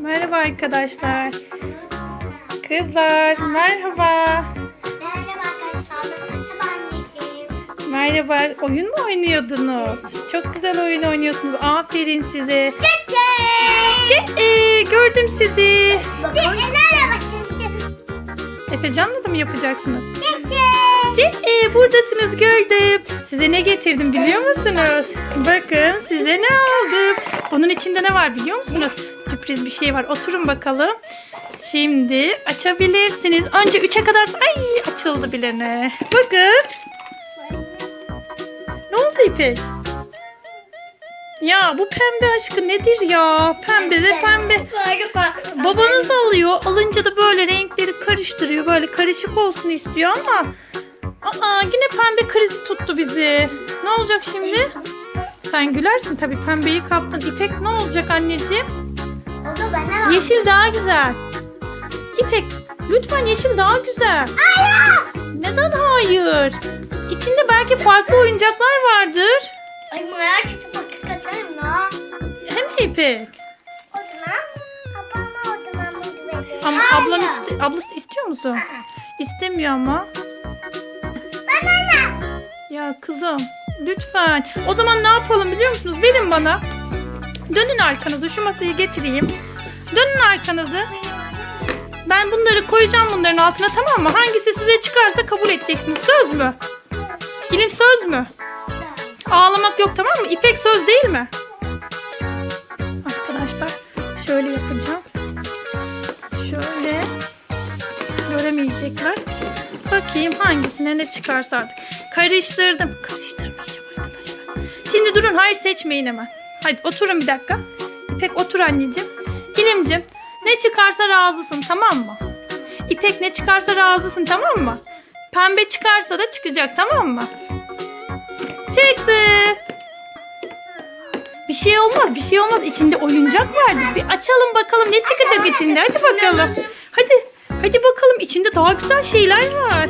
Merhaba arkadaşlar. Kızlar merhaba. Merhaba arkadaşlar. Merhaba anneciğim. Merhaba. Oyun mu oynuyordunuz? Çok güzel oyun oynuyorsunuz. Aferin size. Ce- ee, gördüm sizi. Bir ellerle bakın. Efecan'la da mı yapacaksınız? Ee, buradasınız gördüm. Size ne getirdim biliyor musunuz? Bakın size ne aldım. Bunun içinde ne var biliyor musunuz? Sürpriz bir şey var. Oturun bakalım. Şimdi açabilirsiniz. Önce 3'e kadar ay açıldı bile ne. Bakın. Ne oldu İpek? Ya bu pembe aşkı nedir ya? Pembe ve pembe. Babanız alıyor. Alınca da böyle renkleri karıştırıyor. Böyle karışık olsun istiyor ama Aa yine pembe krizi tuttu bizi. Ne olacak şimdi? Sen gülersin tabii pembeyi kaptın. İpek ne olacak anneciğim? Bana. Yeşil daha güzel. İpek lütfen yeşil daha güzel. Neden hayır? İçinde belki farklı oyuncaklar vardır. Ay merak ettim bakın kaçarım da. Hem de İpek. O zaman babama o zaman bunu verelim. Ama Hayır. ablam iste- ablası istiyor musun? İstemiyor ama. Ben anne. Ya kızım lütfen. O zaman ne yapalım biliyor musunuz? Verin bana. Dönün arkanızı. Şu masayı getireyim. Dönün arkanızı. Ben bunları koyacağım bunların altına tamam mı? Hangisi size çıkarsa kabul edeceksiniz. Söz mü? İlim söz mü? Ağlamak yok tamam mı? İpek söz değil mi? Arkadaşlar şöyle yapacağım. Şöyle. Göremeyecekler. Bakayım hangisine ne çıkarsa artık. Karıştırdım. Karıştırmayacağım arkadaşlar. Şimdi durun hayır seçmeyin hemen. Hadi oturun bir dakika. İpek otur anneciğim. İlimcim ne çıkarsa razısın tamam mı? İpek ne çıkarsa razısın tamam mı? Pembe çıkarsa da çıkacak tamam mı? Çıktı. Bir şey olmaz, bir şey olmaz. İçinde oyuncak vardı. Bir açalım bakalım ne çıkacak içinde. Hadi bakalım. Hadi, hadi bakalım. İçinde daha güzel şeyler var.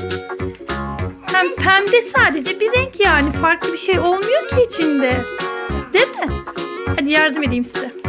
Hem pembe sadece bir renk yani. Farklı bir şey olmuyor ki içinde. Değil mi? Hadi yardım edeyim size.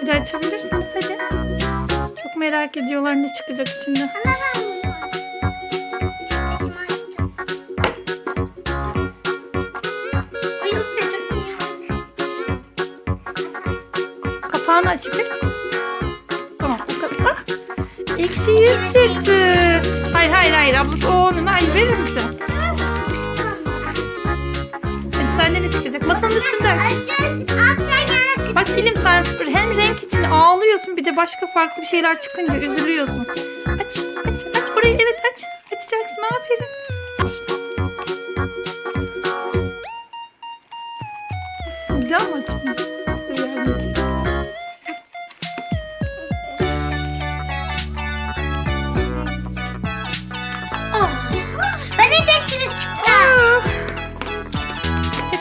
Hadi açabilirsiniz hadi. Çok merak ediyorlar ne çıkacak içinde. Ama ben bunu Peki açtım. Ay yok dedim Kapağını aç İpek. Tamam o kadar. Ah, ekşi yüz çıktı. Hayır hayır hayır ablası o onun. Hayır verir misin? Ağlıyorsun bir de başka farklı bir şeyler çıkınca üzülüyorsun. Aç aç aç burayı evet aç. Açacaksın aferin. Daha mı açayım?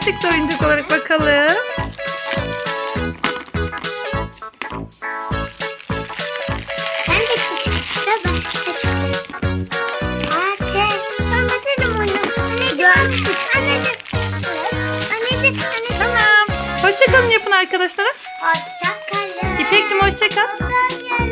Çıktı oyuncak olarak bakalım. Anneciğim. Tamam. Hoşçakalın yapın arkadaşlara. Hoşça kalın. İpek'cim hoşçakal. Hoşça kalın.